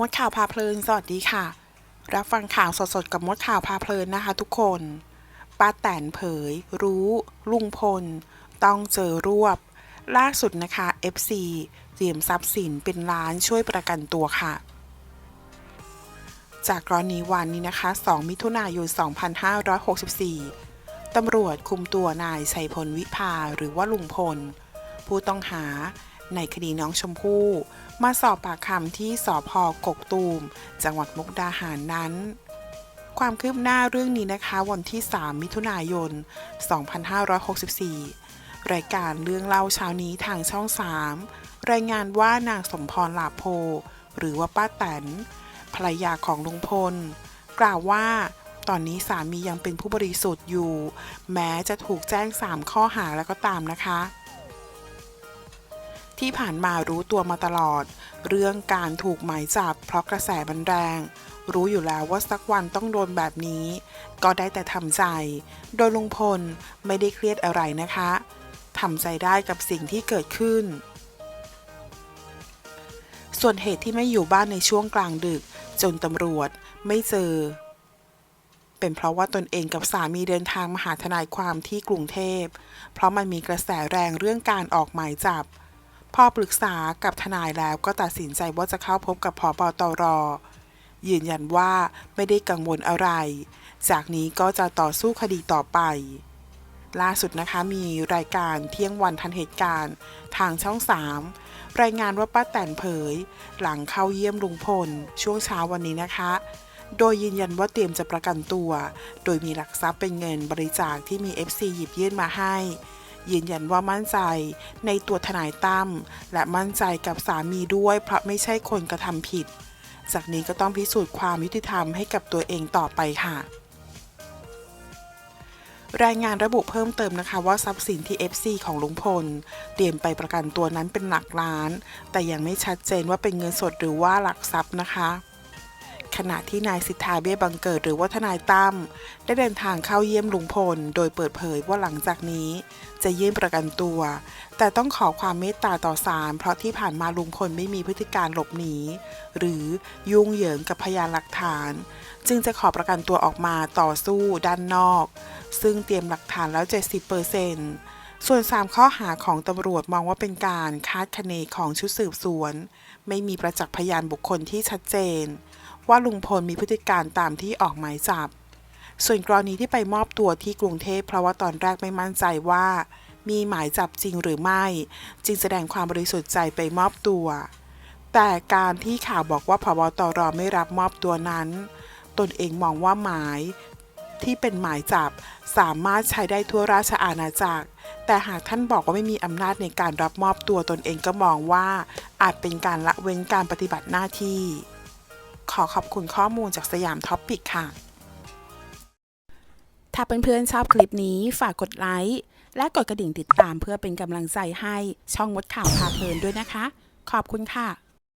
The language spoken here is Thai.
มดข่าวพาเพลิน สวัสดีค่ะ รับฟังข่าวสดๆ กับมดข่าวพาเพลินนะคะทุกคนป้าแตนเผย รู้ ลุงพล ต้องเจอรวบ ล่าสุดนะคะ FC เตรียมทรัพย์สินเป็นล้านช่วยประกันตัวค่ะ จากกรณีวันนี้นะคะ 2 มิถุนายน 2564 ตำรวจคุมตัวนายชัยพลวิภาหรือว่าลุงพล ผู้ต้องหา ในคดีน้องชมพู่ มาสอบปากคำที่สพกกตูม จังหวัดมุกดาหารนั้น ความคืบหน้าเรื่องนี้นะคะ วันที่ 3 มิถุนายน 2564 รายการเรื่องเล่าเช้านี้ทางช่อง 3 รายงานว่านางสมพรลาโพ หรือว่าป้าแตนภรรยาของลุงพล กล่าวว่าตอนนี้สามียังเป็นผู้บริสุทธิ์อยู่ แม้จะถูกแจ้ง 3 ข้อหาแล้วก็ตามนะคะ ที่ผ่านมารู้ตัวมาตลอด เรื่องการถูกหมายจับเพราะกระแสมันแรง รู้อยู่แล้วว่าสักวันต้องโดนแบบนี้ ก็ได้แต่ทำใจ โดยลุงพลไม่ได้เครียดอะไรนะคะทำใจได้กับสิ่งที่เกิดขึ้น ส่วนเหตุที่ไม่อยู่บ้านในช่วงกลางดึก จนตำรวจไม่เจอ เป็นเพราะว่าตนเองกับสามีเดินทางมาหาทนายความที่กรุงเทพ เพราะมันมีกระแสแรงเรื่องการออกหมายจับ พอปรึกษากับทนายแล้วก็ตัดสินใจว่าจะเข้าพบกับพบตรยืนยันว่าไม่ได้กังวลอะไร จากนี้ก็จะต่อสู้คดีต่อไป ล่าสุดนะคะมีรายการเที่ยงวันทันเหตุการณ์ทางช่อง 3 รายงานว่าป้าแตนเผย หลังเข้าเยี่ยมลุงพล ช่วงเช้าวันนี้นะคะ โดยยืนยันว่าเตรียมจะประกันตัว โดยมีหลักทรัพย์เป็นเงินบริจาคที่มี FC หยิบยื่นมาให้ ยืนยันว่ามั่นใจในตัวทนายตั้มและมั่นใจกับสามีด้วย เพราะไม่ใช่คนกระทำผิด จากนี้ก็ต้องพิสูจน์ความยุติธรรมให้กับตัวเองต่อไปค่ะรายงานระบุเพิ่มเติมนะคะว่าทรัพย์สินที่ FC ของลุงพล เตรียมไปประกันตัวนั้นเป็นหลักล้าน แต่ยังไม่ชัดเจนว่าเป็นเงินสดหรือว่าหลักทรัพย์นะคะ ขณะที่นายสิทธาเบี้ยบังเกิดหรือว่าทนายตั้มได้เดินทางเข้าเยี่ยมลุงพล โดยเปิดเผยว่าหลังจากนี้จะยื่นประกันตัว แต่ต้องขอความเมตตาต่อศาลเพราะที่ผ่านมาลุงพลไม่มีพฤติการหลบหนีหรือยุ่งเหยิงกับพยานหลักฐาน จึงจะขอประกันตัวออกมาต่อสู้ด้านนอก ซึ่งเตรียมหลักฐานแล้ว 70%ส่วน 3 ข้อหาของตำรวจมองว่าเป็นการคาดคะเนของชุดสืบสวน ไม่มีประจักษ์พยานบุคคลที่ชัดเจน ว่าลุงพลมีพฤติการตามที่ออกหมายจับ ส่วนกรณีที่ไปมอบตัวที่กรุงเทพเพราะว่าตอนแรกไม่มั่นใจว่า มีหมายจับจริงหรือไม่ จึงแสดงความบริสุทธิ์ใจไปมอบตัว แต่การที่ข่าวบอกว่าพบตรไม่รับมอบตัวนั้น ตนเองมองว่าหมายที่เป็นหมายจับสามารถใช้ได้ทั่วราชอาณาจักร แต่หากท่านบอกว่าไม่มีอำนาจในการรับมอบตัวตนเองก็มองว่า อาจเป็นการละเว้นการปฏิบัติหน้าที่ ขอขอบคุณข้อมูลจากสยามท็อปปิกค่ะ ถ้าเพื่อนๆชอบคลิปนี้ฝากกดไลค์และกดกระดิ่งติดตามเพื่อเป็นกำลังใจให้ช่องมดข่าวพาเพลินด้วยนะคะ ขอบคุณค่ะ